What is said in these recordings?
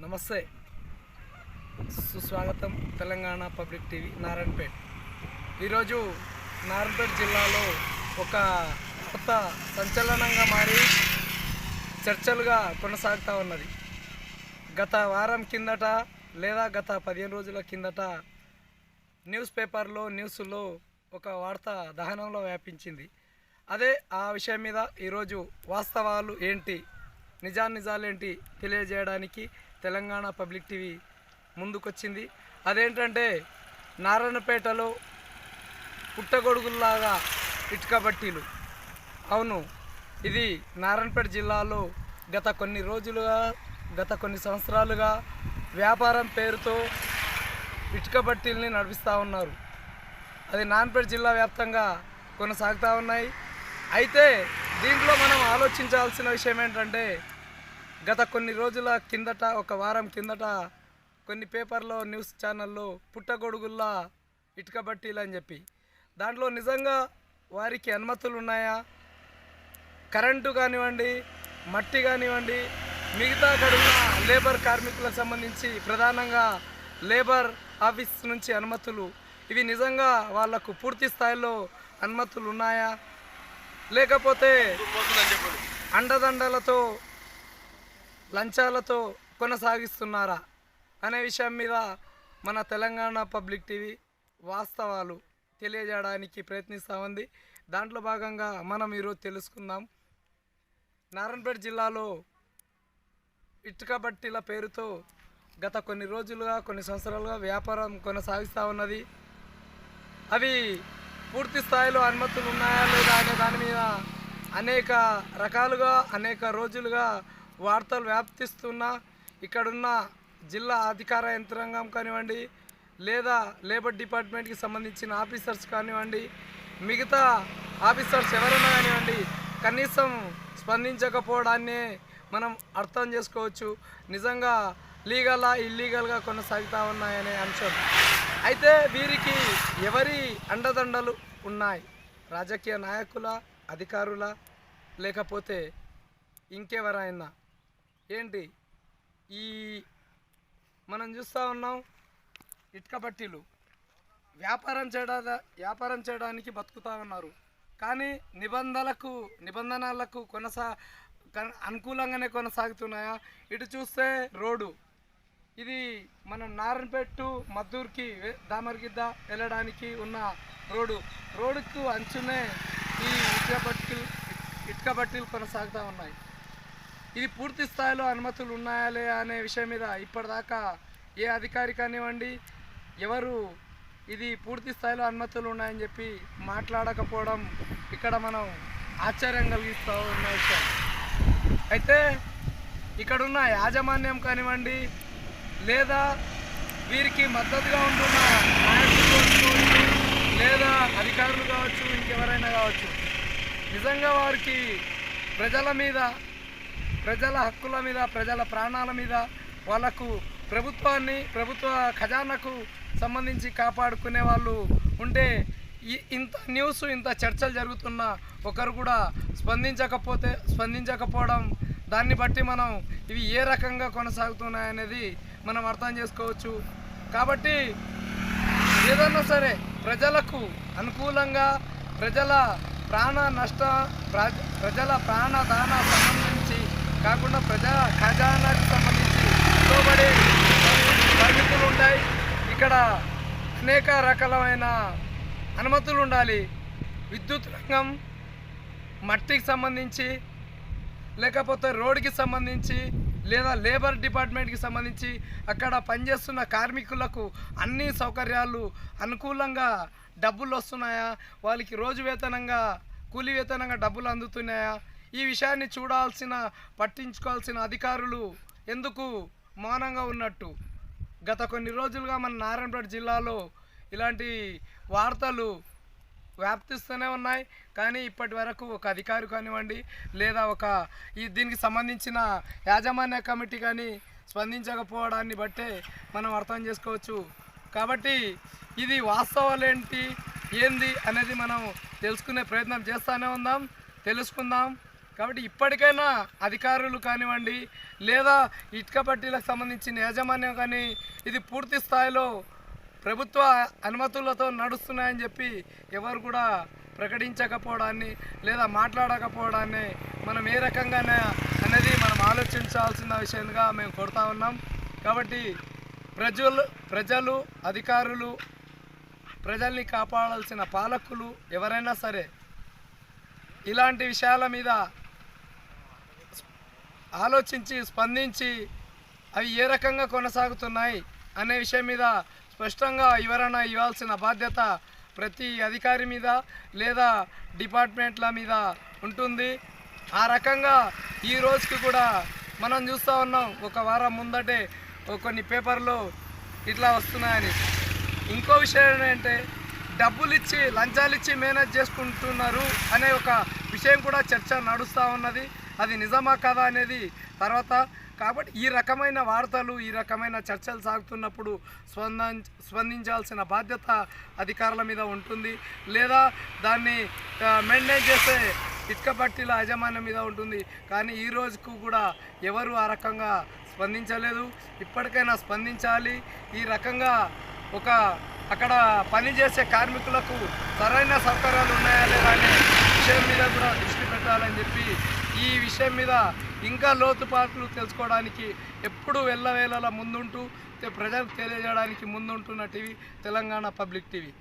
నమస్తే. సుస్వాగతం Telangana public TV Narayanpet. ఈరోజు నారాయణపేట జిల్లాలో ఒక కొత్త సంచలనంగా మారి చర్చలుగా కొనసాగుతూ ఉన్నది. గత వారం కిందట లేదా గత పదిహేను రోజుల కిందట న్యూస్ పేపర్లో న్యూస్లో ఒక వార్త దహనంలో వ్యాపించింది. అదే ఆ విషయం మీద ఈరోజు వాస్తవాలు ఏంటి నిజానిజాలేంటి తెలియజేయడానికి తెలంగాణ పబ్లిక్ టీవీ ముందుకొచ్చింది. అదేంటంటే నారాయణపేటలో పుట్టగొడుగుల్లాగా ఇటుక బట్టీలు అవును ఇది నారాయణపేట జిల్లాలో గత కొన్ని రోజులుగా గత కొన్ని సంవత్సరాలుగా వ్యాపారం పేరుతో ఇటుక బట్టీల్ని నడిపిస్తూ ఉన్నారు. అది నారాయణపేట జిల్లా వ్యాప్తంగా కొనసాగుతూ ఉన్నాయి. అయితే దీంట్లో మనం ఆలోచించాల్సిన విషయం ఏంటంటే గత కొన్ని రోజుల కిందట ఒక వారం కిందట కొన్ని పేపర్లో న్యూస్ ఛానల్లో పుట్టగొడుగుల్లా ఇటుక బట్టీలు అని చెప్పి. దాంట్లో నిజంగా వారికి అనుమతులు ఉన్నాయా? కరెంటు కానివ్వండి మట్టి కానివ్వండి మిగతా కడున్న లేబర్ కార్మికులకు సంబంధించి ప్రధానంగా లేబర్ ఆఫీస్ నుంచి అనుమతులు. ఇవి నిజంగా వాళ్ళకు పూర్తి స్థాయిలో అనుమతులు ఉన్నాయా? లేకపోతే అండదండలతో లంచాలతో కొనసాగిస్తున్నారా అనే విషయం మీద మన తెలంగాణ పబ్లిక్ టీవీ వాస్తవాలు తెలియజేయడానికి ప్రయత్నిస్తూ ఉంది. దాంట్లో భాగంగా మనం ఈరోజు తెలుసుకుందాం. నారాయణపేట జిల్లాలో ఇటుక బట్టీల పేరుతో గత కొన్ని రోజులుగా కొన్ని సంవత్సరాలుగా వ్యాపారం కొనసాగిస్తూ ఉన్నది. అవి పూర్తి స్థాయిలో అనుమతులు ఉన్నాయా లేదా అనే దాని మీద అనేక రకాలుగా అనేక రోజులుగా వార్తలు వ్యాప్తిస్తున్నా ఇక్కడున్న జిల్లా అధికార యంత్రాంగం కానివ్వండి లేదా లేబర్ డిపార్ట్మెంట్కి సంబంధించిన ఆఫీసర్స్ కానివ్వండి మిగతా ఆఫీసర్స్ ఎవరైనా కానివ్వండి కనీసం స్పందించకపోవడాన్ని మనం అర్థం చేసుకోవచ్చు. నిజంగా లీగలా ఇల్లీగల్గా కొనసాగుతూ ఉన్నాయనే అంశం. అయితే వీరికి ఎవరి అండదండలు ఉన్నాయి? రాజకీయ నాయకుల అధికారుల లేకపోతే ఇంకెవరైనా? ఏంటి? ఈ మనం చూస్తూ ఉన్నాం ఇటుక బట్టీలు వ్యాపారం చేయడా వ్యాపారం చేయడానికి బతుకుతా ఉన్నారు. కానీ నిబంధనలకు నిబంధనలకు కొనసా అనుకూలంగానే కొనసాగుతున్నాయా? ఇటు చూస్తే రోడ్డు. ఇది మనం నారాయణపేట మద్దూర్కి దామరగిద్ద వెళ్ళడానికి ఉన్న రోడ్డు. రోడ్డుకు అంచునే ఈ ఇటుక బట్టీలు ఇటుక బట్టీలు కొనసాగుతూ ఉన్నాయి. ఇది పూర్తి స్థాయిలో అనుమతులు ఉన్నాయా లేయా అనే విషయం మీద ఇప్పటిదాకా ఏ అధికారి కానివ్వండి ఎవరు ఇది పూర్తి స్థాయిలో అనుమతులు ఉన్నాయని చెప్పి మాట్లాడకపోవడం ఇక్కడ మనం ఆశ్చర్యం కలిగిస్తూ ఉన్న విషయం. అయితే ఇక్కడున్న యాజమాన్యం కానివ్వండి లేదా వీరికి మద్దతుగా ఉంటున్న నాయకులు కావచ్చు, లేదా అధికారులు కావచ్చు ఇంకెవరైనా కావచ్చు నిజంగా వారికి ప్రజల మీద ప్రజల హక్కుల మీద ప్రజల ప్రాణాల మీద వాళ్ళకు ప్రభుత్వాన్ని ప్రభుత్వ ఖజానాకు సంబంధించి కాపాడుకునే వాళ్ళు ఉంటే ఇంత న్యూస్ ఇంత చర్చలు జరుగుతున్న ఒకరు కూడా స్పందించకపోతే స్పందించకపోవడం దాన్ని బట్టి మనం ఇవి ఏ రకంగా కొనసాగుతున్నాయనేది మనం అర్థం చేసుకోవచ్చు. కాబట్టి ఏదన్నా సరే ప్రజలకు అనుకూలంగా ప్రజల ప్రాణ నష్ట ప్రజల ప్రాణదాన సంబంధించి కాకుండా ప్రజా ఖజానాకు సంబంధించి లోబడే పరిమితులు ఉంటాయి. ఇక్కడ అనేక రకాలమైన అనుమతులు ఉండాలి. విద్యుత్ రంగం మట్టికి సంబంధించి లేకపోతే రోడ్డుకి సంబంధించి లేదా లేబర్ డిపార్ట్మెంట్కి సంబంధించి అక్కడ పనిచేస్తున్న కార్మికులకు అన్ని సౌకర్యాలు అనుకూలంగా డబ్బులు వస్తున్నాయా? వాళ్ళకి రోజు వేతనంగా కూలి వేతనంగా డబ్బులు అందుతున్నాయా? ఈ విషయాన్ని చూడాల్సిన పట్టించుకోవాల్సిన అధికారులు ఎందుకు మౌనంగా ఉన్నట్టు? గత కొన్ని రోజులుగా మన నారాయణపేట జిల్లాలో ఇలాంటి వార్తలు వ్యాప్తిస్తూనే ఉన్నాయి. కానీ ఇప్పటి వరకు ఒక అధికారి కానివ్వండి లేదా ఒక ఈ దీనికి సంబంధించిన యాజమాన్య కమిటీ కానీ స్పందించకపోవడాన్ని బట్టే మనం అర్థం చేసుకోవచ్చు. కాబట్టి ఇది వాస్తవాలు ఏంటి ఏంది అనేది మనం తెలుసుకునే ప్రయత్నం చేస్తూనే ఉందాం తెలుసుకుందాం. కాబట్టి ఇప్పటికైనా అధికారులు కానివ్వండి లేదా ఇటుక పట్టీలకు సంబంధించిన యాజమాన్యం కానీ ఇది పూర్తి స్థాయిలో ప్రభుత్వ అనుమతులతో నడుస్తున్నాయని చెప్పి ఎవరు కూడా ప్రకటించకపోవడాన్ని లేదా మాట్లాడకపోవడాన్ని మనం ఏ రకంగానే అనేది మనం ఆలోచించాల్సిన విషయంగా మేము కొడతా ఉన్నాం. కాబట్టి ప్రజలు ప్రజలు అధికారులు ప్రజల్ని కాపాడాల్సిన పాలకులు ఎవరైనా సరే ఇలాంటి విషయాల మీద ఆలోచించి స్పందించి అవి ఏ రకంగా కొనసాగుతున్నాయి అనే విషయం మీద స్పష్టంగా వివరణ ఇవ్వాల్సిన బాధ్యత ప్రతి అధికారి మీద లేదా డిపార్ట్మెంట్ల మీద ఉంటుంది. ఆ రకంగా ఈ రోజుకి కూడా మనం చూస్తూ ఉన్నాం. ఒక వారం ముందటే కొన్ని పేపర్లు ఇట్లా వస్తున్నాయని. ఇంకో విషయం ఏంటంటే డబ్బులు ఇచ్చి లంచాలు ఇచ్చి మేనేజ్ చేసుకుంటున్నారు అనే ఒక విషయం కూడా చర్చ నడుస్తూ ఉన్నది. అది నిజమా కదా అనేది తర్వాత కాబట్టి ఈ రకమైన వార్తలు ఈ రకమైన చర్చలు సాగుతున్నప్పుడు స్పంద స్పందించాల్సిన బాధ్యత అధికారుల మీద ఉంటుంది. లేదా దాన్ని మెయింటైన్ చేసే ఇటుక పట్టీల యాజమాన్యం మీద ఉంటుంది. కానీ ఈ రోజుకు కూడా ఎవరు ఆ రకంగా స్పందించలేదు. ఇప్పటికైనా స్పందించాలి. ఈ రకంగా ఒక అక్కడ పనిచేసే కార్మికులకు సరైన సౌకర్యాలు ఉన్నాయా లేదా అని విషయం మీద కూడా దృష్టి పెట్టాలని చెప్పి ఈ విషయం మీద ఇంకా లోతుపాట్లు తెలుసుకోవడానికి ఎప్పుడు వెళ్ళవేళలా ముందుంటూ ప్రజలకు తెలియజేయడానికి ముందుంటున్న టీవీ తెలంగాణ పబ్లిక్ టీవీ.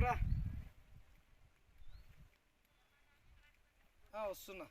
చెప్పరా వస్తున్నా